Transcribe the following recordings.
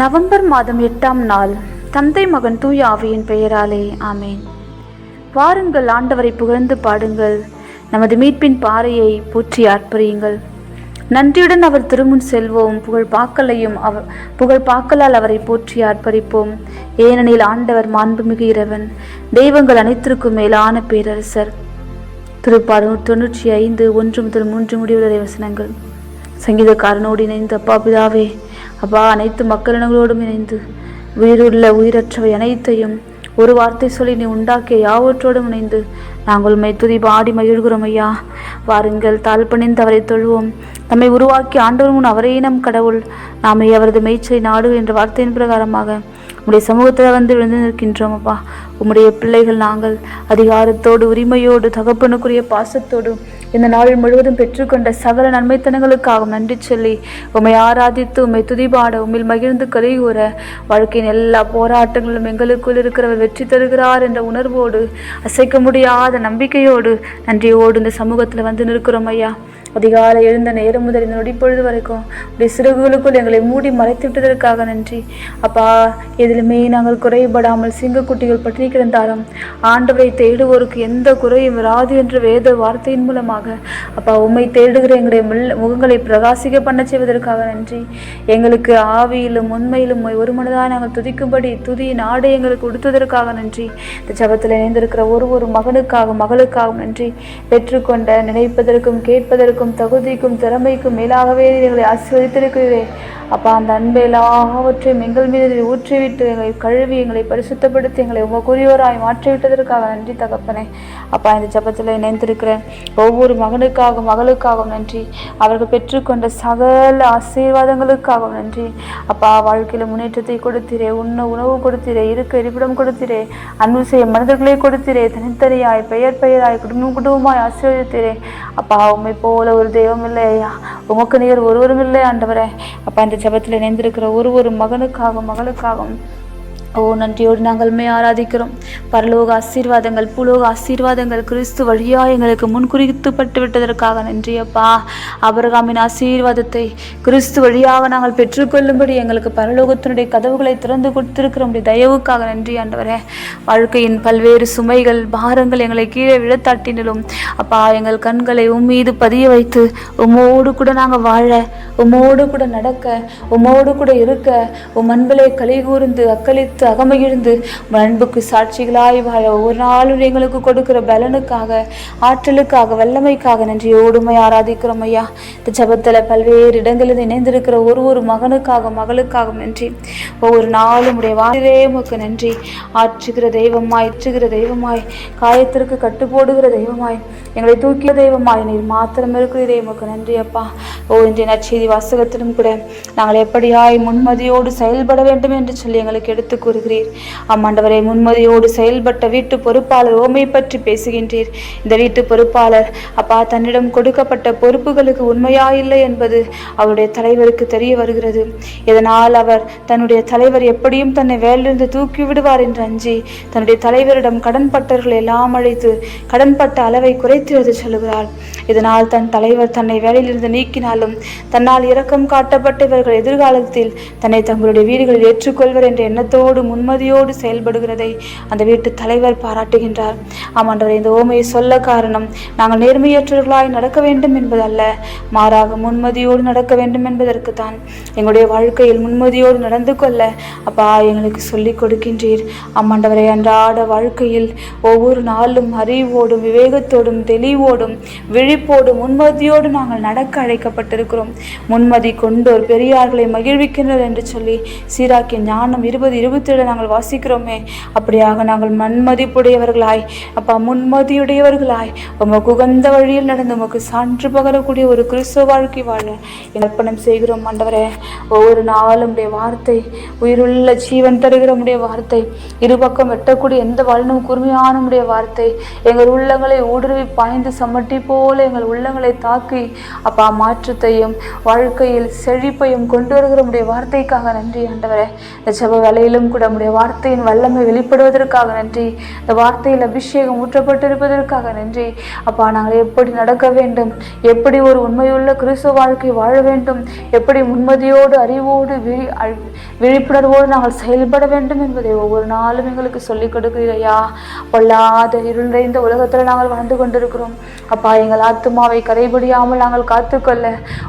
November மாதம் எட்டாம் நாள். தந்தை மகன் தூய ஆவியின் பெயராலே ஆமேன். வாருங்கள் ஆண்டவரை புகழ்ந்து பாடுங்கள். நமது மீட்பின் பாறையை போற்றி ஆர்ப்பரியுங்கள் நன்றியுடன் அவர் திருமுன் செல்வோம். புகழ் பாக்கலையும் அவ புகழ் பாக்கலால் அவரை போற்றி ஆர்ப்பரிப்போம் ஏனெனில் ஆண்டவர் மாண்புமிகு இறைவன். தெய்வங்கள் அனைத்திற்கும் மேலான பேரரசர். திருப்பாடு தொண்ணூற்றி ஐந்து ஒன்று முதல் மூன்று முடிவுடைய வசனங்கள். சங்கீதக்காரனோடு இணைந்த அப்பா பிதாவே அப்பா அனைத்து மக்களினங்களோடும் இணைந்து. உயிருள்ள உயிரற்றவை அனைத்தையும் ஒரு வார்த்தை சொல்லி நீ உண்டாக்கிய யாவற்றோடும் இணைந்து நாங்கள் உண்மை துதி பாடி மகிழ்கிறோம் ஐயா. வாருங்கள் தாழ்பணிந்து அவரை தொழுவோம். நம்மை உருவாக்கி ஆண்டவர் முன் அவரே நம் கடவுள். நாமே அவரது மேய்ச்சலை நாடு என்ற வார்த்தையின் பிரகாரமாக உம்முடைய சமூகத்தில் வந்து விழுந்து நிற்கின்றோம் அப்பா. உம்முடைய பிள்ளைகள் நாங்கள் அதிகாரத்தோடு உரிமையோடு தகப்பனுக்குரிய பாசத்தோடு இந்த நாள் முழுவதும் பெற்றுக்கொண்ட சகல நன்மைத்தனங்களுக்காக நன்றி சொல்லி உம்மை ஆராதித்து உம்மை துதிபாட உம்மில் மகிழ்ந்து கலிகூற வாழ்க்கையின் எல்லா போராட்டங்களும் எங்களுக்குள் இருக்கிறவர் வெற்றி தருகிறார் என்ற உணர்வோடு அசைக்க முடியாத நம்பிக்கையோடு நன்றியோடு இந்த சமூகத்தில் வந்து நிற்கிறோம் ஐயா. அதிகாலை எழுந்த நேரம் முதல் இந்த நொடிப்பொழுது வரைக்கும் உடைய சிறகுகளுக்குள் எங்களை மூடி மறைத்து விட்டதற்காக நன்றி. அப்பா எதிலுமே நாங்கள் குறைபடாமல் சிங்கக்குட்டிகள் பட்டினி கிடந்தாலும் ஆண்டவரை தேடுவோருக்கு எந்த குறையும் வராது என்ற வேத வார்த்தையின் மூலமாக. அப்பா உம்மை தேடுகிற எங்களுடைய முகங்களை பிரகாசிக்க பண்ண செய்வதற்காக நன்றி. எங்களுக்கு ஆவியிலும் உண்மையிலும் ஒரு மனதாக நாங்கள் துதிக்கும்படி துதி நாடு எங்களுக்கு உடுத்துவதற்காக நன்றி. இந்த ஜபத்தில் இணைந்திருக்கிற ஒரு ஒரு மகனுக்காக மகளுக்காகவும் நன்றி. பெற்றுக்கொண்ட நினைப்பதற்கும் கேட்பதற்கும் தகுதிக்கும் திறமைக்கும் மேலாகவே எங்களை ஆசீர்வதித்திருக்கிறீரே. அப்பா அந்த அன்பை எல்லாவற்றையும் எங்கள் மீது ஊற்றிவிட்டு எங்களை கழுவி எங்களை பரிசுத்தப்படுத்தி எங்களை உமக்குரியவராய் மாற்றிவிட்டதற்காக நன்றி தகப்பனே. அப்பா இந்த ஜபத்தில் இணைந்திருக்கிறேன் ஒவ்வொரு மகனுக்காகவும் மகளுக்காகவும் நன்றி. அவர்கள் பெற்றுக்கொண்ட சகல ஆசீர்வாதங்களுக்காகவும் நன்றி. அப்பா வாழ்க்கையில் முன்னேற்றத்தை கொடுத்திரே உண்ண உணவு கொடுத்திரே இருக்க இருப்பிடம் கொடுத்திரே அன்பு செய்ய மனிதர்களை கொடுத்திரே தனித்தனியாய் பெயர் பெயராய் குடும்பம் குடும்பமாய் ஆசீர்வதித்திரே. அப்பா உண்மை போல ஒரு தெய்வம் இல்லை. ஐயா உமக்கு நீர் ஒருவரும் இல்லை ஆண்டவரே. அப்பா இந்த ஜபத்தில் இணைந்திருக்கிற ஒரு ஒரு மகனுக்காகவும் மகளுக்காகவும் ஓ நன்றியோடு நாங்கள் மே ஆராதிக்கிறோம். பரலோக ஆசீர்வாதங்கள் புலோக ஆசீர்வாதங்கள் கிறிஸ்து வழியாக எங்களுக்கு முன்குறித்துப்பட்டு விட்டதற்காக நன்றி அப்பா. அபரகாமின் ஆசீர்வாதத்தை கிறிஸ்து வழியாக நாங்கள் பெற்றுக்கொள்ளும்படி எங்களுக்கு பரலோகத்தினுடைய கதவுகளை திறந்து கொடுத்திருக்கிறோம். தயவுக்காக நன்றி ஆண்டவரே. வாழ்க்கையின் பல்வேறு சுமைகள் பாரங்கள் எங்களை கீழே விழத்தாட்டினிலும் அப்பா எங்கள் கண்களை உம்மீது பதிய வைத்து உம்மோடு கூட நாங்கள் வாழ உம்மோடு கூட நடக்க உம்மோடு கூட இருக்க உம் அன்பிலே களி கூர்ந்து அக்களித்து அகமகிழ்ந்து உம் அன்புக்கு சாட்சிகளாய் வாழ ஒவ்வொரு நாளும் எங்களுக்கு கொடுக்கிற பலனுக்காக ஆற்றலுக்காக வல்லமைக்காக நன்றியோடுமை ஆராதிக்கிறோம் ஐயா. இந்த ஜபத்தில் பல்வேறு இடங்களில் இணைந்திருக்கிற ஒரு ஒரு மகனுக்காக மகளுக்காக நன்றி. ஒவ்வொரு நாளும் உடைய வாரிலே உமக்கு நன்றி. ஆற்றுகிற தெய்வமாய் இற்றுகிற தெய்வமாய் காயத்திற்கு கட்டுப்போடுகிற தெய்வமாய் எங்களை தூக்கிய தெய்வமாய் நீர் மாத்திரம் இருக்கிறதே உமக்கு நன்றி அப்பா. ஓ இன்றைய நற்செய்தி வாசகத்திலும் கூட நாங்கள் எப்படியாய் முன்மதியோடு செயல்பட வேண்டும் என்று சொல்லி எங்களுக்கு எடுத்து கூறுகிறீர். ஆமாண்டவரை முன்மதியோடு செயல்பட்ட வீட்டு பொறுப்பாளர் ஓமை பற்றி பேசுகின்றீர். இந்த வீட்டு பொறுப்பாளர் அப்பா தன்னிடம் கொடுக்கப்பட்ட பொறுப்புகளுக்கு உண்மையாயில்லை என்பது அவருடைய தலைவருக்கு தெரிய வருகிறது. இதனால் அவர் தன்னுடைய தலைவர் எப்படியும் தன்னை வேலிலிருந்து தூக்கி விடுவார் என்று அஞ்சி தன்னுடைய தலைவரிடம் கடன்பட்டவர்களை எல்லாம் அழைத்து கடன்பட்ட அளவை குறைத்து எழுத சொல்லுகிறார். இதனால் தன் தலைவர் தன்னை வேலையிலிருந்து நீக்கினாலும் தன்னால் இரக்கம் காட்டப்பட்ட இவர்கள் எதிர்காலத்தில் தன்னை தங்களுடைய வீடுகளில் ஏற்றுக்கொள்வர் என்ற எண்ணத்தோடு முன்மதியோடு செயல்படுகிறதை அந்த வீட்டு தலைவர் பாராட்டுகின்றார். ஆமாண்டவர் இந்த ஓமையை சொல்ல காரணம் நாங்கள் நேர்மையற்றவர்களாய் நடக்க வேண்டும் என்பதல்ல மாறாக முன்மதியோடு நடக்க வேண்டும் என்பதற்கு தான் எங்களுடைய வாழ்க்கையில் முன்மதியோடு நடந்து கொள்ள அப்பா எங்களுக்கு சொல்லிக் கொடுக்கின்றீர். ஆமாண்டவரை அன்றாட வாழ்க்கையில் ஒவ்வொரு நாளும் அறிவோடும் விவேகத்தோடும் தெளிவோடும் விழிப்போடும் முன்மதியோடு நாங்கள் நடக்க அழைக்கப்பட்டிருக்கிறோம். முன்மதி கொண்டோர் பெரியார்களை மகிழ்விக்கின்றனர் என்று சொல்லி சீராக்கிய ஞானம் இருபது இருபத்தி ஏழு நாங்கள் வாசிக்கிறோமே. அப்படியாக நாங்கள் மண்மதிப்புடையவர்களாய் அப்பா முன்மதியுடையவர்களாய் உமக்கு உகந்த வழியில் நடந்து உமக்கு சான்று பகரக்கூடிய ஒரு கிறிஸ்துவ வாழ்க்கை வாழ அர்ப்பணம் செய்கிறோம் ஆண்டவரே. ஒவ்வொரு நாளும் உடைய வார்த்தை உயிருள்ள ஜீவன் தருகிற உடைய வார்த்தை இருபக்கம் வெட்டக்கூடிய எந்த வளனும் கூர்மையான உடைய வார்த்தை எங்கள் உள்ளங்களை ஊடுருவி பாய்ந்து சமட்டி போல எங்கள் உள்ளங்களை தாக்கி அப்பா மாற்றத்தையும் வாழ்க்கையில் செழிப்பையும் கொண்டு வருகிற உடைய வார்த்தைக்காக நன்றி ஆண்டவரே. இந்த வேலையிலும் கூட நம்முடைய வார்த்தையின் வல்லமை வெளிப்படுவதற்காக நன்றி. இந்த வார்த்தையில் அபிஷேகம் ஊற்றப்பட்டிருப்பதற்காக நன்றி. அப்பா நாங்கள் எப்படி நடக்க வேண்டும்? எப்படி ஒரு உண்மையுள்ள கிறிஸ்துவ வாழ்க்கை வாழ வேண்டும்? எப்படி முன்மதியோடு அறிவோடு விழி விழிப்புணர்வோடு நாங்கள் செயல்பட வேண்டும் என்பதை ஒவ்வொரு நாளும் எங்களுக்கு சொல்லிக் கொடுக்கிறீரையா பொல்லாத இருள் நிறைந்த உலகத்தில் நாங்கள் வாழ்ந்து கொண்டிருக்கிறோம். அப்பா எங்கள் ஆத்துமாவை கரைபடியாமல் நாங்கள் காத்துக்கொள்ள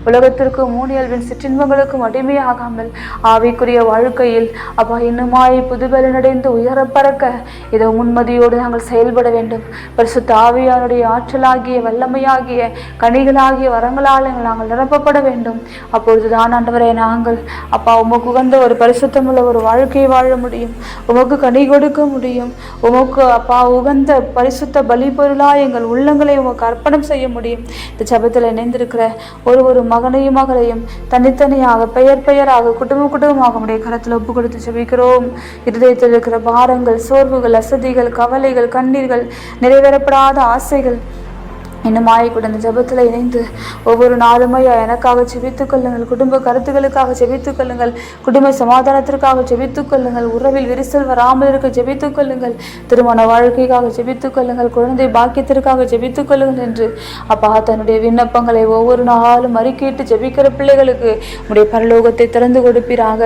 உலகத்திற்கும் மூணியல்வின் சிற்றின்பங்களுக்கும் அடிமையாகாமல் ஆவிக்குரிய வாழ்க்கையில் அப்பா இன்னுமாய் புதுபலனடைந்து உயர பறக்க இதோ முன்மதியோடு நாங்கள் செயல்பட வேண்டும். பரிசுத்த ஆவியாருடைய ஆற்றலாகிய வல்லமையாகிய கனிகளாகிய வரங்களால் எங்கள் நாங்கள் நிரப்பப்பட வேண்டும். அப்பொழுதுதான் ஆண்டவரே நாங்கள் அப்பா உமக்கு உகந்த ஒரு பரிசுத்தமுள்ள ஒரு வாழ்க்கையை வாழ முடியும். உமக்கு கனி கொடுக்க முடியும். உமக்கு அப்பா உகந்த பரிசுத்த பலி பொருளாக எங்கள் உள்ளங்களை உமக்கு அர்ப்பணம் செய்ய முடியும். இந்த ஜெபத்தில் இணைந்திருக்கிற ஒரு ஒரு மகனையும் மகளையும் தனித்தனியாக பெயர் பெயராக குடும்ப குடும்பமாக உடைய கரத்தில் ஒப்பு கொடுத்து ஜெபிக்கிறோம். இருதயத்தில் இருக்கிற பாரங்கள் சோர்வுகள் அசதிகள் கவலைகள் கண்ணீர்கள் நிறைவேறப்படாத ஆசைகள். இன்னுமாய் கூட அந்த ஜெபத்தில் இணைந்து ஒவ்வொரு நாளுமே எனக்காக ஜெபித்துக் கொள்ளுங்கள். குடும்ப கருத்துக்களுக்காக ஜெபித்துக் கொள்ளுங்கள். குடும்ப சமாதானத்திற்காக ஜெபித்துக் கொள்ளுங்கள். உறவில் விரிசல் வராமல் இருக்க ஜெபித்துக் கொள்ளுங்கள். திருமண வாழ்க்கைக்காக ஜெபித்துக் கொள்ளுங்கள். குழந்தை பாக்கியத்திற்காக ஜெபித்துக் கொள்ளுங்கள் என்று அப்பா தன்னுடைய விண்ணப்பங்களை ஒவ்வொரு நாளும் அறிக்கையிட்டு ஜெபிக்கிற பிள்ளைகளுக்கு உடைய பரலோகத்தை திறந்து கொடுப்பீராக.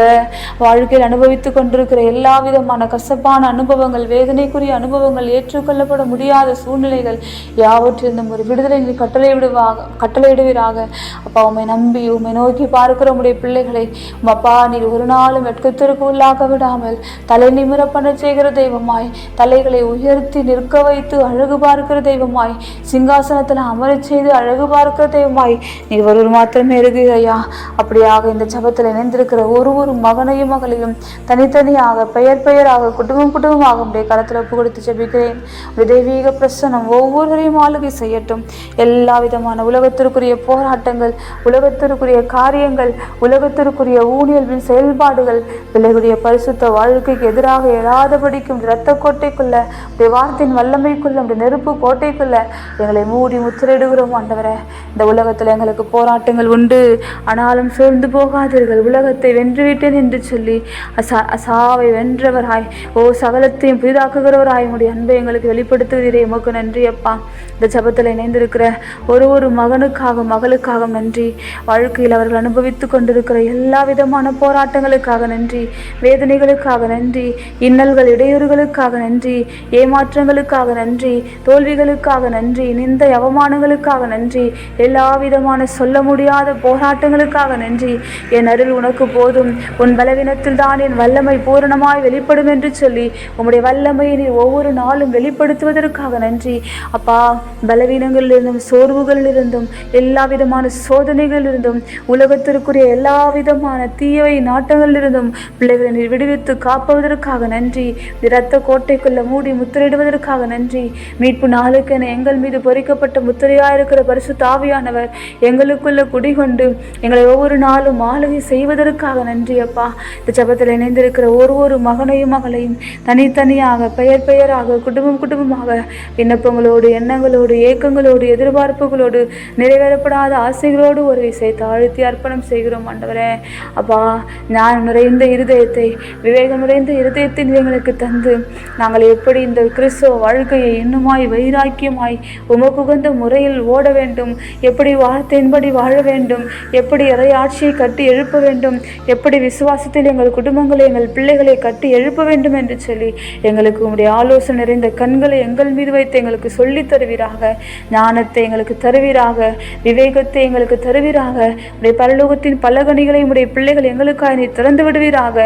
வாழ்க்கையில் அனுபவித்துக் கொண்டிருக்கிற எல்லா விதமான கசப்பான அனுபவங்கள் வேதனைக்குரிய அனுபவங்கள் ஏற்றுக்கொள்ளப்பட முடியாத சூழ்நிலைகள் யாவற்றிலிருந்தும் ஒரு விடுதலை நீ கட்டளை விடுவாக கட்டளையிடுவீராக. அப்பா உம்மை நம்பி உம்மை நோக்கி பார்க்கிற உடைய பிள்ளைகளை அப்பா நீர் ஒரு நாளும் வெட்கத்திற்கு உள்ளாக்க விடாமல் தலை நிமிர பண்ண செய்கிற தெய்வமாய் தலைகளை உயர்த்தி நிற்க வைத்து அழகு பார்க்கிற தெய்வமாய் சிங்காசனத்தில் அமரச் செய்து அழகு பார்க்கிற தெய்வமாய் நீ ஒருவர் மாத்திரமே இருக்கிறையா அப்படியாக இந்த ஜபத்தில் இணைந்திருக்கிற ஒரு ஒரு மகனையும் மகளையும் தனித்தனியாக பெயர் பெயராக குடும்பம் குடும்பமாக உடைய கரத்தில் ஒப்பு கொடுத்து ஜெபிக்கிறேன். உடைய தெய்வீக பிரசனம் ஒவ்வொருவரையும் ஆளுகை செய்யட்டும். எல்லா விதமான உலகத்திற்குரிய போராட்டங்கள் உலகத்திற்குரிய காரியங்கள் உலகத்திற்குரிய ஊழியல்வின் செயல்பாடுகள் பிள்ளைகளுடைய பரிசுத்த வாழ்க்கைக்கு எதிராக எழாதபடிக்கும் இரத்த கோட்டைக்குள்ள உடைய வார்த்தையின் வல்லமைக்குள்ள உடைய நெருப்பு கோட்டைக்குள்ள எங்களை மூடி முத்திரையிடுகிறோம் ஆண்டவரே. இந்த உலகத்தில் எங்களுக்கு போராட்டங்கள் உண்டு. ஆனாலும் சோர்ந்து போகாதீர்கள். உலகத்தை வென்றுவிட்டேன் என்று சொல்லி அசா அசாவை வென்றவராய் ஓ சகலத்தையும் புதிதாக்குகிறவராய் உங்களுடைய அன்பை எங்களுக்கு வெளிப்படுத்துகிறீரே. உமக்கு நன்றி அப்பா. இந்த ஜபத்தில் இணைந்திருக்கிற ஒரு ஒரு மகனுக்காக மகளுக்காக நன்றி. வாழ்க்கையில் அவர்கள் அனுபவித்து கொண்டிருக்கிற எல்லா விதமான போராட்டங்களுக்காக நன்றி. வேதனைகளுக்காக நன்றி. இன்னல்கள் இடையூறுகளுக்காக நன்றி. ஏமாற்றங்களுக்காக நன்றி. தோல்விகளுக்காக நன்றி. நிந்த அவமானங்களுக்காக நன்றி. எல்லா விதமான சொல்ல முடியாத போராட்டங்களுக்காக நன்றி. என் அருள் உனக்கு போதும். உன் பலவீனத்தில் தான் என் வல்லமை பூரணமாய் வெளிப்படும் என்று சொல்லி உம்முடைய வல்லமையை நீ ஒவ்வொரு நாளும் வெளிப்படுத்துவதற்காக நன்றி. அப்பா பலவீனம் சோர்வுகளில் இருந்தும் எல்லா விதமான சோதனைகளிலிருந்தும் உலகத்திற்குரிய எல்லா விதமான தீயவை நாட்டங்களிலிருந்தும் பிள்ளைகளை விடுவித்து காப்பதற்காக நன்றி. இரத்த கோட்டைக்குள்ள மூடி முத்திரையிடுவதற்காக நன்றி. மீட்பு நாளுக்கென எங்கள் மீது பொறிக்கப்பட்ட முத்திரையாக இருக்கிற பரிசு தாவியானவர் எங்களுக்குள்ள குடிகொண்டு எங்களை ஒவ்வொரு நாளும் ஆளுகை செய்வதற்காக நன்றி அப்பா. இந்த ஜபத்தில் இணைந்திருக்கிற ஒரு ஒரு மகனையும் மகளையும் தனித்தனியாக பெயர் பெயராக குடும்பம் குடும்பமாக விண்ணப்பங்களோடு எண்ணங்களோடு ஏக்கங்கள் ஏக்கங்களோடு எதிர்பார்ப்புகளோடு நிறைவேறப்படாத ஆசைகளோடு ஒரு இசை தாழ்த்தி அர்ப்பணம் செய்கிறோம் ஆண்டவரே. அப்பா நான் நிறைந்த இருதயத்தை விவேகம் நிறைந்த இருதயத்தை எங்களுக்கு தந்து நாங்கள் எப்படி இந்த கிறிஸ்துவ வாழ்க்கையை இன்னுமாய் வைராக்கியமாய் உமக்குகந்த முறையில் ஓட வேண்டும் எப்படி வார்த்தையின்படி வாழ வேண்டும் எப்படி இறையாட்சியை கட்டி எழுப்ப வேண்டும் எப்படி விசுவாசத்தில் எங்கள் குடும்பங்களை எங்கள் பிள்ளைகளை கட்டி எழுப்ப வேண்டும் என்று சொல்லி எங்களுக்கு உங்களுடைய ஆலோசனை நிறைந்த கண்களை எங்கள் மீது வைத்து எங்களுக்கு சொல்லித் தருவீராக. ஞானத்தை எங்களுக்கு தருவீராக விவேகத்தை எங்களுக்கு தருவீராக. உடைய பரலோகத்தின் பலகணிகளை உடைய பிள்ளைகள் எங்களுக்காக நீ திறந்து விடுவீராக.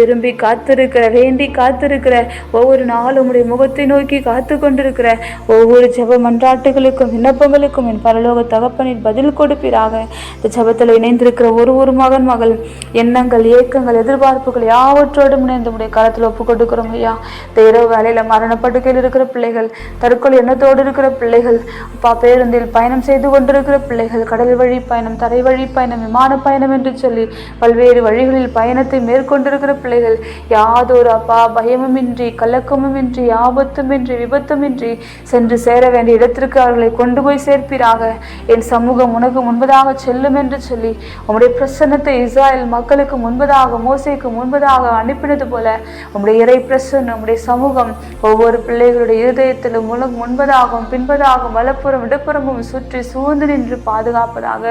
விரும்பி காத்திருக்கிற வேண்டி காத்திருக்கிற ஒவ்வொரு நாளும் உடைய முகத்தை நோக்கி காத்து கொண்டிருக்கிற ஒவ்வொரு ஜப மன்றாட்டுகளுக்கும் விண்ணப்பங்களுக்கும் என் பரலோக தகப்பனின் பதில் கொடுப்பீராக. இந்த ஜபத்தில் இணைந்திருக்கிற ஒரு ஒரு மகன் மகள் எண்ணங்கள் ஏக்கங்கள் எதிர்பார்ப்புகள் யாவற்றோடும் இணைந்து உடைய காலத்தில் ஒப்பு கொடுக்கிறோம் ஐயா. இந்த இரவு வேலையில் மரணப்படுக்கையில் இருக்கிற பிள்ளைகள் தற்கொலை எண்ணத்தோடு இருக்கிற பிள்ளைகள் அப்பா பேருந்தில் பயணம் செய்து கொண்டிருக்கிற பிள்ளைகள் கடல் வழி பயணம் தரை வழி பயணம் விமான பயணம் என்று சொல்லி பல்வேறு வழிகளில் பயணத்தை மேற்கொண்டிருக்கிற பிள்ளைகள் யாதொரு அப்பா பயமுமின்றி கலக்கமுமின்றி ஆபத்துமின்றி விபத்துமின்றி சென்று சேர வேண்டிய இடத்திற்கு அவர்களை கொண்டு போய் சேர்ப்பீராக. என் சமூகம் உனக்கு முன்பதாக செல்லும் என்று சொல்லி உம்முடைய பிரசன்னத்தை இஸ்ராயல் மக்களுக்கு முன்பதாக மோசைக்கு முன்பதாக அனுப்பினது போல உம்முடைய இறை பிரசன்னம் உம்முடைய சமூகம் ஒவ்வொரு பிள்ளைகளுடைய இருதயத்திலும் உனக்கு முன்பதாகவும் பின்பதாகவும் வலப்புறம் இடப்புறமும் சுற்றி சூழ்ந்து நின்று பாதுகாப்பதாக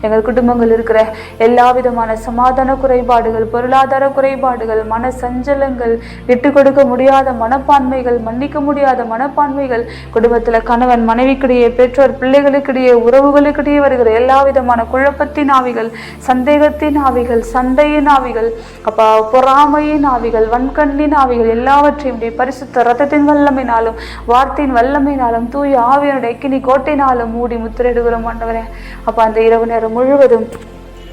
எங்கள் குடும்பங்கள் இருக்கிற எல்லா விதமான சமாதான குறைபாடுகள் பொருளாதார குறைபாடுகள் மன சஞ்சலங்கள் விட்டு கொடுக்க முடியாத மனப்பான்மைகள் மன்னிக்க முடியாத மனப்பான்மைகள் குடும்பத்தில் கணவன் மனைவிக்கிடையே பெற்றோர் பிள்ளைகளுக்கிடையே உறவுகளுக்கிடையே வருகிற எல்லா விதமான குழப்பத்தின் ஆவிகள் சந்தேகத்தின் ஆவிகள் சண்டையின் ஆவிகள் அப்பா பொறாமையின் ஆவிகள் வன்கண்ணின் ஆவிகள் எல்லாவற்றையும் பரிசுத்த ரத்தத்தின் வல்லமையினாலும் வார்த்தையின் வல்லமையினாலும் தூய ஆவியனுடைய கினி கோட்டையினாலும் மூடி முத்திரையிடுகிறோம் ஆண்டவரே. அப்போ அந்த இரவு நேரம் முழுவதும்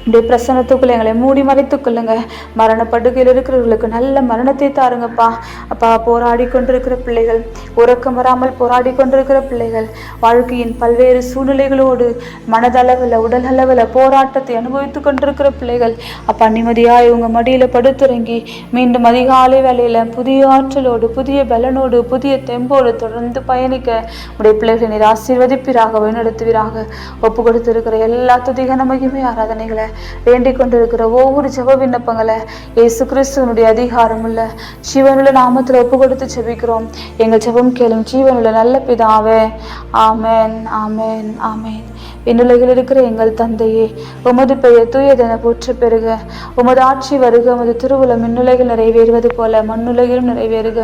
உடைய பிரசனத்துக்குள்ள எங்களை மூடி மறைத்துக்கொள்ளுங்க மரணப்படுகையில் இருக்கிறவர்களுக்கு நல்ல மரணத்தை தாருங்கப்பா. அப்பா போராடி கொண்டிருக்கிற பிள்ளைகள் உறக்கம் வராமல் போராடி கொண்டிருக்கிற பிள்ளைகள் வாழ்க்கையின் பல்வேறு சூழ்நிலைகளோடு மனதளவில் உடல் அளவில் போராட்டத்தை அனுபவித்துக் கொண்டிருக்கிற பிள்ளைகள் அப்பா நிம்மதியாக இவங்க மடியில் படுத்துறங்கி மீண்டும் அதிகாலை வேலையில் புதிய ஆற்றலோடு புதிய பலனோடு புதிய தெம்போடு தொடர்ந்து பயணிக்க உடைய பிள்ளைகளை நீர் ஆசீர்வதிப்பீராக வழிநடத்துவீராக. ஒப்பு கொடுத்திருக்கிற எல்லா துதிகன மகிமை ஆராதனைகளை வேண்டிக் கொண்டிருக்கிற ஒவ்வொரு ஜப விண்ணப்பங்களை ஏசு கிறிஸ்துவனுடைய அதிகாரம் உள்ள ஜீவனுள்ள நாமத்தில் ஒப்பு கொடுத்து ஜெபிக்கிறோம். எங்கள் ஜபம் கேளும் ஜீவனுள்ள நல்ல பிதாவே. ஆமேன் ஆமேன் ஆமேன். விண்ணுலகில் இருக்கிற எங்கள் தந்தையே உமது பெயர் தூயதென போற்ற பெறுக. உமது ஆட்சி வருக உமது திருவுளம் மின்னுலகில் நிறைவேறுவது போல மண்ணுலகிலும் நிறைவேறுக.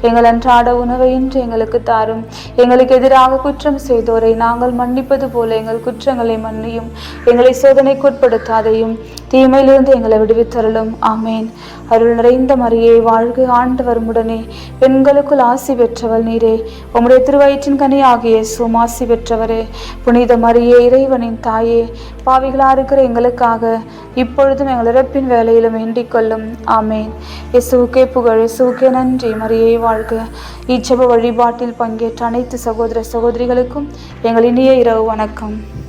எங்கள் அன்றாட உணவை இன்று எங்களுக்கு தாரும். எங்களுக்கு எதிராக குற்றம் செய்தோரை நாங்கள் மன்னிப்பது போல எங்கள் குற்றங்களை மன்னியும். எங்களை சோதனைக்குட்படுத்தாதையும் தீமையிலிருந்து எங்களை விடுவித்தருளும். ஆமேன். அருள் நிறைந்த மரியே வாழ்க ஆண்டு உடனே பெண்களுக்குள் ஆசி பெற்றவள் நீரே. உம்முடைய திருவயிற்றின் கனி ஆகிய சுமாசி பெற்றவரே. புனித மரியே இறைவனின் தாயே பாவிகளா இருக்கிற எங்களுக்காக இப்பொழுதும் எங்கள் இறப்பின் வேலையிலும் வேண்டிக் கொள்ளும். ஆமேன். இசுவுக்கே புகழ் இசுவுக்கே நன்றி. மரியே வாழ்க. இச்சப வழிபாட்டில் பங்கேற்ற அனைத்து சகோதர சகோதரிகளுக்கும் எங்கள் இனிய இரவு வணக்கம்.